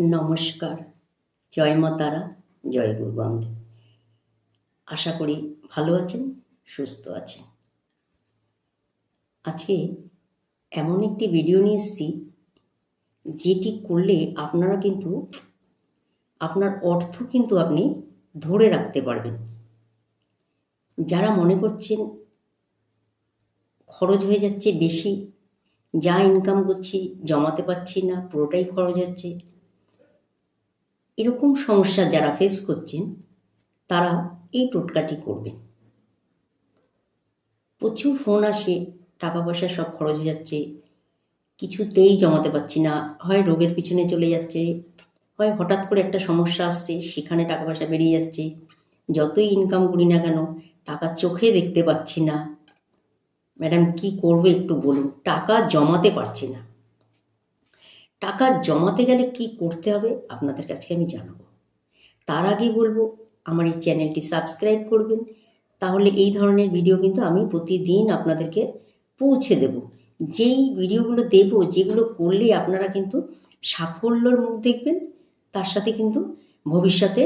নমস্কার। জয় মা তারা, জয় গুরু আশা করি ভালো আছেন, সুস্থ আছেন। আজকে এমন একটি ভিডিও নিয়ে এসেছি, যেটি করলে আপনারা কিন্তু, আপনার অর্থ কিন্তু আপনি ধরে রাখতে পারবেন। যারা মনে করছেন, খরচ হয়ে যাচ্ছে বেশি, যা ইনকাম করছি, জমাতে পারছি না, পুরোটাই খরচ হচ্ছে এরকম সমস্যা যারা ফেস করছেন, তারা এই টোটকাটি করবেন প্রচুর ফোন আসে টাকা পয়সা সব খরচ হয়ে যাচ্ছে, কিছুতেই জমাতে পারছি না। হয় রোগের পিছনে চলে যাচ্ছে, হয় হঠাৎ করে একটা সমস্যা আসছে, সেখানে টাকা পয়সা বেরিয়ে যাচ্ছে। যতই ইনকাম করি না কেন, টাকা চোখে দেখতে পাচ্ছি না। ম্যাডাম, কি করবে একটু বলুন? টাকা জমাতে পারছি না। টাকা জমাতে গেলে কি করতে হবে আপনাদের কাছে আমি জানাব। তার আগে বলব, আমার এই চ্যানেলটি সাবস্ক্রাইব করবেন, তাহলে এই ধরনের ভিডিও কিন্তু আমি প্রতিদিন আপনাদেরকে পৌঁছে দেব। যেই ভিডিওগুলো দেব, যেগুলো করলে আপনারা কিন্তু সাফল্যর মুখ দেখবেন, তার সাথে কিন্তু ভবিষ্যতে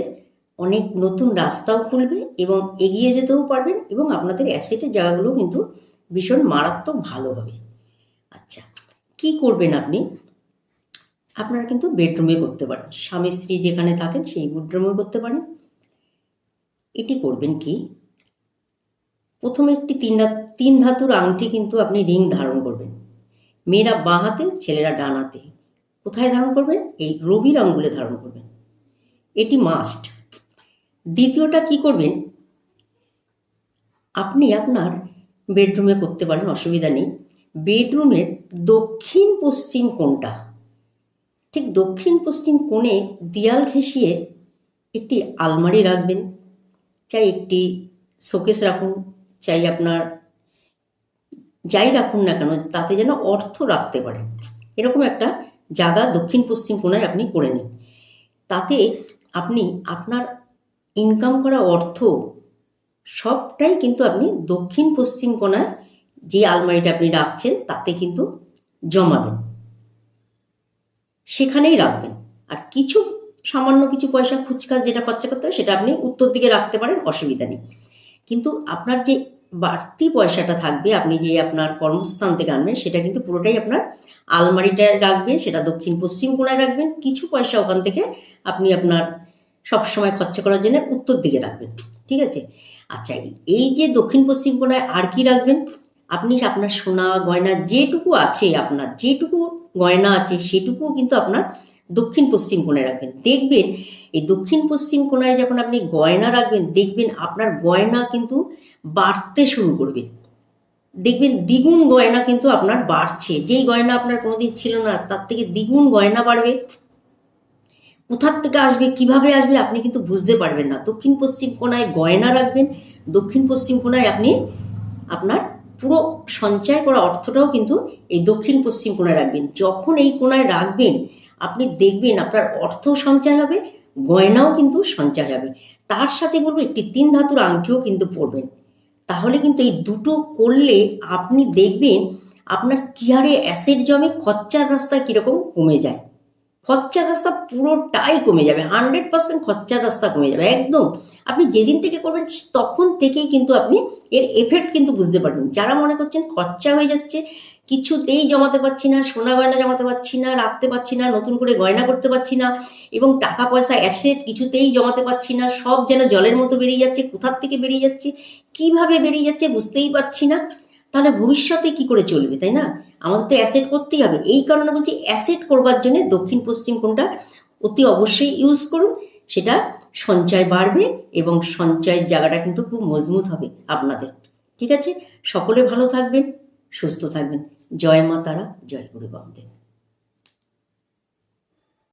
অনেক নতুন রাস্তাও খুলবে এবং এগিয়ে যেতেও পারবেন এবং আপনাদের অ্যাসেটের জায়গাগুলো কিন্তু ভীষণ মারাত্মক ভালো হবে। আচ্ছা কি করবেন আপনি? আপনারা কিন্তু বেডরুমে করতে পারেন। স্বামী, স্ত্রী যেখানে থাকেন সেই বেডরুমে করতে পারেন। এটি করবেন কি? প্রথমে একটি তিন তিন ধাতুর আংটি কিন্তু আপনি রিং ধারণ করবেন। মেয়েরা বাঁ হাতে ছেলেরা ডান হাতে কোথায় ধারণ করবেন? এই রবির আঙ্গুলে ধারণ করবেন। এটি মাস্ট দ্বিতীয়টা কি করবেন? আপনি আপনার বেডরুমে করতে পারেন, অসুবিধা নেই। বেডরুমের দক্ষিণ পশ্চিম কোণটা ঠিক দক্ষিণ পশ্চিম কোণে দেয়াল ঘেঁষিয়ে একটি আলমারি রাখবেন। চাই একটি শোকেস রাখুন, চাই আপনার যাই রাখুন না কেন, তাতে যেন অর্থ রাখতে পারে। এরকম একটা জায়গা দক্ষিণ পশ্চিম কোণায় আপনি করে নিন। তাতে আপনি আপনার ইনকাম করা অর্থ সবটাই কিন্তু আপনি দক্ষিণ পশ্চিম কোণায় যে আলমারিটা আপনি রাখছেন, তাতে কিন্তু জমাবেন। সেখানেই রাখবেন। আর কিছু, সামান্য কিছু পয়সা খুচখাচ যেটা খরচা করতে হবে সেটা আপনি উত্তর দিকে রাখতে পারেন, অসুবিধা নেই। কিন্তু আপনার যে বাড়তি পয়সাটা থাকবে, আপনি যে আপনার কর্মস্থান থেকে আনবেন, সেটা কিন্তু পুরোটাই আপনার আলমারিটায় রাখবেন, সেটা দক্ষিণ, পশ্চিম কোণায় রাখবেন। কিছু পয়সা ওখান থেকে আপনি আপনার সবসময় খরচা করার জন্য উত্তর দিকে রাখবেন। ঠিক আছে? আচ্ছা এই যে দক্ষিণ পশ্চিম কোণায় আর কি রাখবেন? আপনি আপনার সোনা, গয়না যেটুকু আছে, আপনার যেটুকু গয়না আছে, সেটুকুও কিন্তু আপনার দক্ষিণ, পশ্চিম কোণে রাখবেন। দেখবেন, এই দক্ষিণ, পশ্চিম কোণায় যখন আপনি গয়না রাখবেন, দেখবেন আপনার গয়না কিন্তু বাড়তে শুরু করবে। দেখবেন দ্বিগুণ গয়না কিন্তু আপনার বাড়ছে। যেই গয়না আপনার কোনোদিন ছিল না, তার থেকে দ্বিগুণ গয়না বাড়বে। কোথার থেকে আসবে, কীভাবে আসবে, আপনি কিন্তু বুঝতে পারবেন না। দক্ষিণ, পশ্চিম কোণায় গয়না রাখবেন, দক্ষিণ, পশ্চিম কোণায় আপনি আপনার পুরো সঞ্চয় করা অর্থটাও কিন্তু এই দক্ষিণ, পশ্চিম কোণায় রাখবেন। যখন এই কোণায় রাখবেন, আপনি দেখবেন আপনার অর্থ সঞ্চয় হবে, গয়নাও কিন্তু সঞ্চয় হবে। তার সাথে বলব, একটি তিন ধাতুর আংটিও কিন্তু পরবেন। তাহলে কিন্তু এই দুটো করলে আপনি দেখবেন, আপনার কিয়ারে অ্যাসেট জমে খরচার রাস্তা কীরকম কমে যায়। খরচার রাস্তা পুরোটাই কমে যাবে হান্ড্রেড পার্সেন্ট খরচার রাস্তা কমে যাবে, একদম। আপনি যেদিন থেকে করবেন, তখন থেকেই কিন্তু আপনি এর এফেক্ট কিন্তু বুঝতে পারবেন। যারা মনে করছেন খরচা হয়ে যাচ্ছে, কিছুতেই জমাতে পারছি না, সোনা গয়না জমাতে পারছি না, রাখতে পারছি না, নতুন করে গয়না করতে পারছি না, এবং টাকা পয়সা অ্যাসেট কিছুতেই জমাতে পারছি না, সব যেন জলের মতো বেরিয়ে যাচ্ছে, কোথার থেকে বেরিয়ে যাচ্ছে, কীভাবে বেরিয়ে যাচ্ছে বুঝতেই পারছি না। তাহলে ভবিষ্যতে কি করে চলবে, তাই না? আমাদের তো অ্যাসেট করতেই হবে। এই কারণে বলছি অ্যাসেট করবার জন্য দক্ষিণ পশ্চিম কোনটা অতি অবশ্যই ইউজ করুন। সেটা সঞ্চয় বাড়বে এবং সঞ্চয়ের জায়গাটা কিন্তু খুব মজবুত হবে আপনাদের। ঠিক আছে? সকলে ভালো থাকবেন, সুস্থ থাকবেন। জয় মা তারা, জয় গুরু বামদেব।